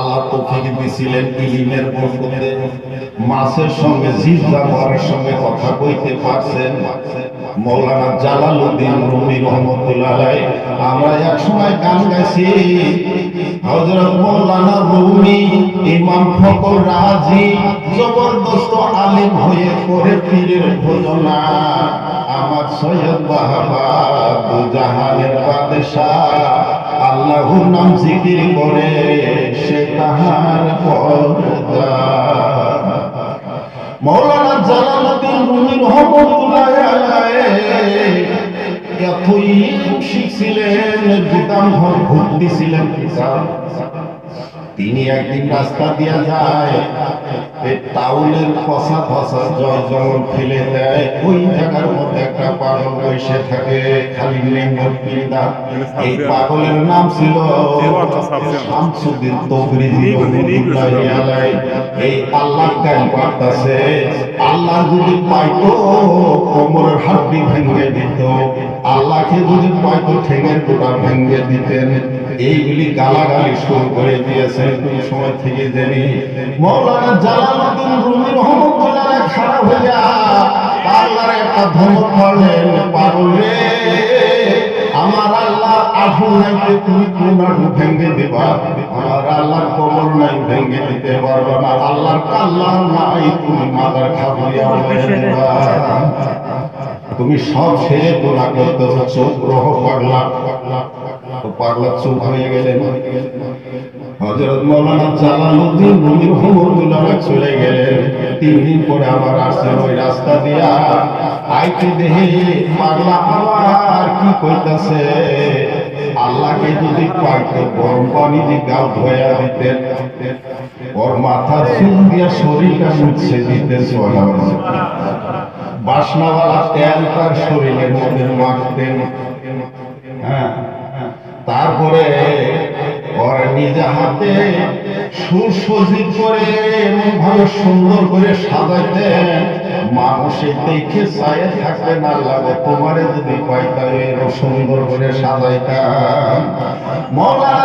আল্লাহ তৌফিক দিছিলেন ইলিমের বরকতে মাছের সঙ্গে জিভ জানোয়ারের সঙ্গে কথা কইতে পারছেন মৌলানা জালালউদ্দিন রুমি রহমতুল্লাহ আমরা এক সময় গান গাইছি, হযরত মৌলানা রুমি, ইমাম ফখর রাজি জবরদস্ত আলিম হয়ে করে পীরের ভোজনা। আমার সৈয়দ বাহাবা দু জাহানের বাদশাহ। আল্লাহর নাম জিকির করে সে তাহার পর্দা। মৌলানা জালালউদ্দিন রুমি রহমতুল্লাহ এতই শিখছিলেন গুদাম ঘর ভর্তি ছিলেন। তিনি একদিন রাস্তা দিয়া যায় এই টাউনের ফসা ফসা জয় জঙ্গল ফেলে দেয়, ওই জায়গার মধ্যে একটা পাগল বসে থাকে, খালি লিঙ্গল এই পাগলের নাম ছিল শামসুদ্দিন তবরিজি এই আল্লাহ কাল পারতাছে আল্লাহ যদি পাইতো, কোমরের হাড্ডি ভেঙে দিত। আল্লাহকে যদি পাইতো ঠেঙের গোটা ভেঙে দিতেন, এইগুলি গালাগালি শুরু করে দিয়েছেন কোন সময় থেকে জেনে। মৌলানা জালালউদ্দিন রুমি রহমতুল্লাহ খারাপ হয়ে যা পাগলার একটা ধমক করলেন পাগল রে, আমার আল্লাহ আঠুর নাইতে তুমি কোন আঠু ভেঙে দিবা? আমার আল্লাহর কোমর নাই, ভেঙে দিতে পারবে না। আল্লাহর কাল্লা নাই, তুমি মাদার খাবলিয়া হয়ে দিবা তুমি সব ছেড়ে গোনা করতেছ চোখ গ্রহ পাগলা। পাগলা হয়ে চলে গেলেন তিন দিন পরে ওই রাস্তা দেহে পাগলা কি আল্লাহকে যদি গরম পানি দিয়ে গাল ধোয়া দিতেন। ওর মাথা শরীরটা বাসনাওয়ালা তেল তার শরীরের মধ্যে হ্যাঁ তারপরে নিজে হাতে সুসজ্জিত করে এমন সুন্দর করে সাজাইতে মানুষে দেখে চায়ে থাকবে না লাগে, তোমারে যদি পাইতাম এরকম সুন্দর করে সাজাইতাম। মৌলানা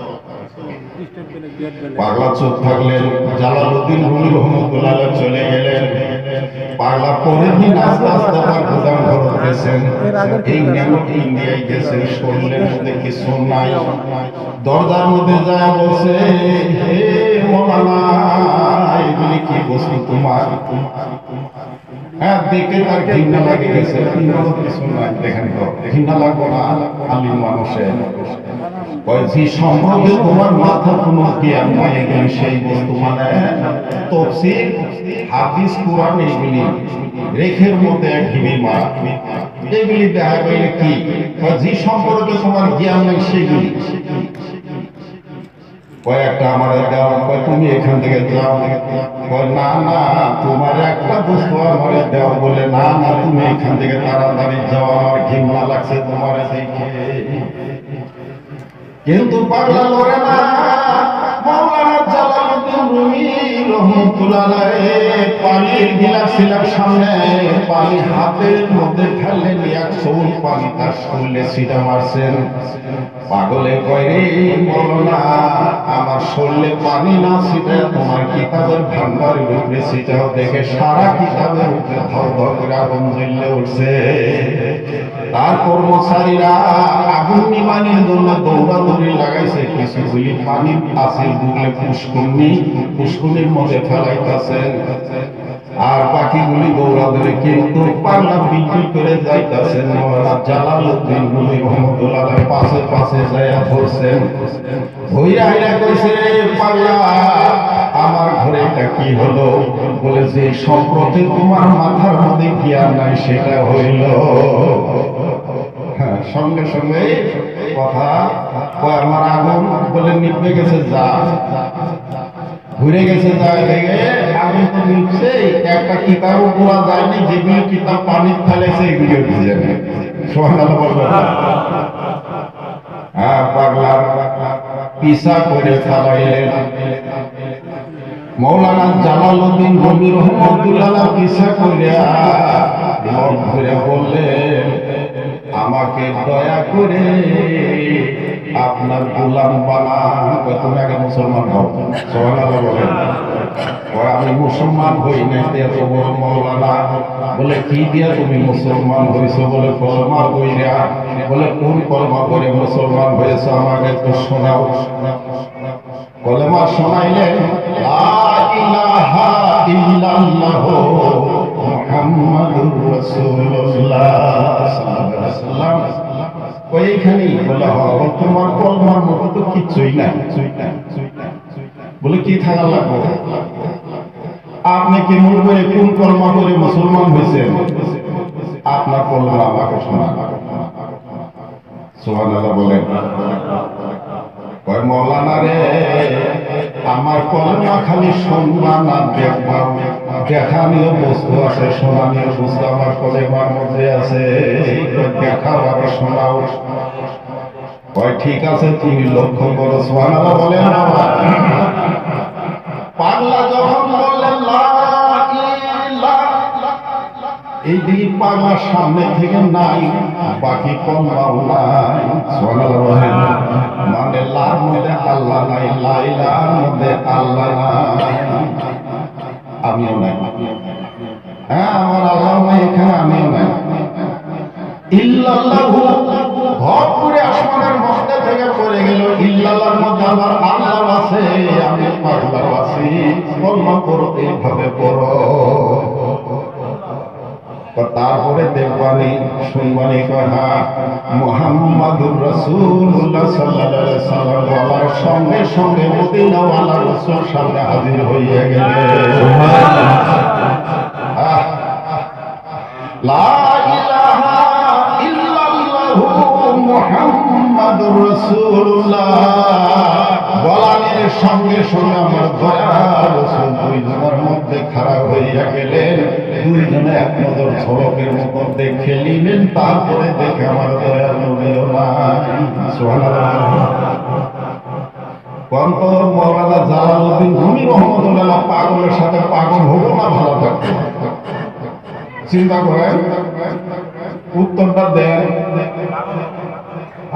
পাগলা চোখ থাকলেন জালালউদ্দিন রুমি রহমতুল্লাহ চলে গেলেন। পাগলা পরের দিন আস্তে আস্তে তার গুদাম ঘর গেছেন। এই নেমটি ইন্ডিয়ায় গেছেন মধ্যে কিছু নাই। দরজার মধ্যে যায় বলছে, হে মৌলানা, এগুলি কি বস্তু তোমার? হ্যাঁ দেখে তার ঘৃণা লাগে গেছে। ঘৃণা কিছু নাই, দেখেন তো, ঘৃণা লাগবো না মানুষের। বলছি সম্পর্কে তোমার মাথা কোনো জ্ঞান এগুলি সেই বস্তু মানে তফসির হাদিস, কোরআন এইগুলি রেখের মধ্যে এক ঢিবি মারা। এগুলি দেখা গেলে কি? যে সম্পর্কে তোমার জ্ঞান নাই সেগুলি। কয়েকটা আমার কয় তুমি এখান থেকে যাও। না না, তোমার একটা বস্তু আমার দেওয়া বলে, না না, তুমি এখান থেকে তাড়াতাড়ি যাও, আমার ঘিমা লাগছে তোমার দেখে। কিন্তু পাগলা করে না মাওলানা আলাইহি পাগলে কয় বলো না আমার শরীরে পানি না ছিটে তোমার কিতাবের ভান্ডারের উপরে ছিটাও দেখে সারা কিতাবের উপরে আগুন জ্বললে উঠছে তার কর্মচারীরা আগুন নিবানের জন্য দৌড়াদৌড়ি লাগাইছে কিছু গুলি পানি আছে বুকলে পুষ্কুনি পুষ্কুনির মধ্যে ফেলাইতেছেন। আর বাকিগুলি দৌড়াদৌড়ি কিন্তু পাল্লা বিক্রি করে যাইতেছেন। মৌলানা জালালউদ্দিন গুলি রহমতুল্লাহ পাশে পাশে যাইয়া ধরছেন। আমার ঘরে কি হলো? বলে যে সম্প্রতি তোমার মাথার মধ্যে জ্ঞান নাই সেটা হইল। হ্যাঁ, সঙ্গে সঙ্গে কথা আমার আগুন। বলে নিভে গেছে যা। ঘুরে গেছে আমি তো একটা কিতাবও পড়া যায়নি যেগুলো কিতাব পানির ভিজে নেই হ্যাঁ। পাগলার পিসা মৌলানা জালালউদ্দিন রবি রহমতুল্লাহ পিসা করে ঘুরে বললেন, আমাকে দয়া করে আপনার গোলাম কই তুমি আগে মুসলমান হও। সোহানাল্লাহ বলেন আমি মুসলমান হই তে মৌলানা। বলে, কি দিয়া তুমি মুসলমান হইছো? বলে, কলমা কইরা বলে, কোন কলমা করে মুসলমান হয়েছো আমাকে একটু শোনাও। কলমা শোনাইলেন ইল্লাল্লাহ মুহাম্মাদুর ওইখানেই বলে হবে তোমার কলমার ধর্ম তো কিছুই নাই। বলে কি থাকা লাগবে? আপনি কি মন করে কোন কর্ম করে মুসলমান হয়েছেন? আপনার কলমা আমাকে শোনা। সুবহানাল্লাহ বলেন। মৌলানা রে। আমার কন্যা খালি সম্মান আর দেখবা দেখানীয় বস্তু আছে শোনানীয় বস্তু। আমার কলেমার মধ্যে আছে, দেখাও আবার শোনাও। কয়, ঠিক আছে, তুমি লক্ষ্য করো। সোহানালা বলেন পাগলা যখন বললেন এই দিকে পাগলার সামনে থেকে নাই বাকি নাই। মানে আল্লাহ নাই আল্লাহ আমিও নাই। হ্যাঁ আমার আল্লাহ নাই, এখানে আমিও নাই। ইল্লাল্লাহু, ভর করে আসমানের মধ্যে থেকে পড়ে গেল, ইল্লাল্লাহর মধ্যে আমার আল্লাহ আছে, আমি পাগলার আছি। করো, এইভাবে করো তো তারপরে দেখবানি শুনবানি কথা মোহাম্মদুর রসুল্লাহ সাল্লাল্লাহু আলাইহি সাল্লাম সঙ্গে সঙ্গে মদিনাওয়ালা রাসূল সামনে হাজির হইয়া আহ, লা মুহাম্মাদুর রাসূলুল্লাহ। বলানের সঙ্গে সঙ্গে আমার মধ্যে খারাপ হইয়া গেলেন। দুইজনে এক নজর মতো দেখে নিলেন, তারপরে দেখে আমার দয়াল নবীও রহমতুল্লাহ পাগলের সাথে পাগল হব না ভালো থাকব চিন্তা করেন, উত্তরটা দেন।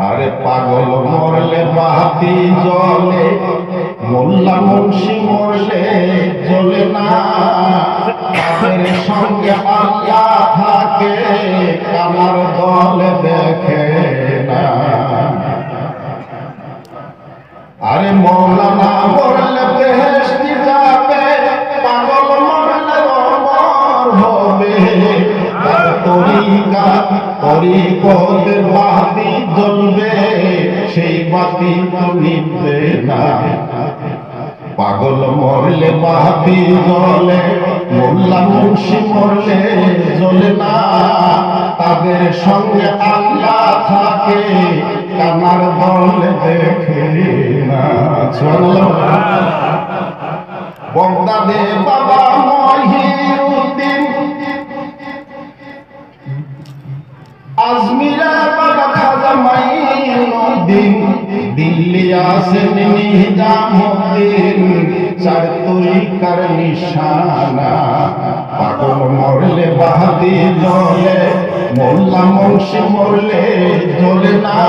আরে পাগল মরলে বাতি জলে মোল্লা মুন্সি মরলে জ্বলে না। তাদের সঙ্গে আল্লাহ থাকে, আমার দলে দেখে না। আরে মৌলানা মরলে বেহেশতি যাবে তরিকতের বাতি জ্বলবে, সেই বাতি নিবে না পাগল মরলে বাতি জ্বলে, মোল্লা মুন্সি মরলে জ্বলে না। তাদের সঙ্গে আল্লাহ থাকে, কানার দলে দেখে না। চলো। বগদাদে বাবা মহিউদ্দিন নিশানা মরলে বাহাদি জলে, মোল্লা মুন্সি মরলে জ্বলে না,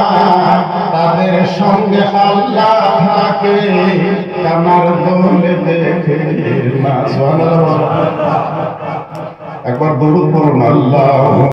তাদের সঙ্গে আল্লাহ থাকে দলে দেখে না। একবার দরুদ পড়ুন, আল্লাহ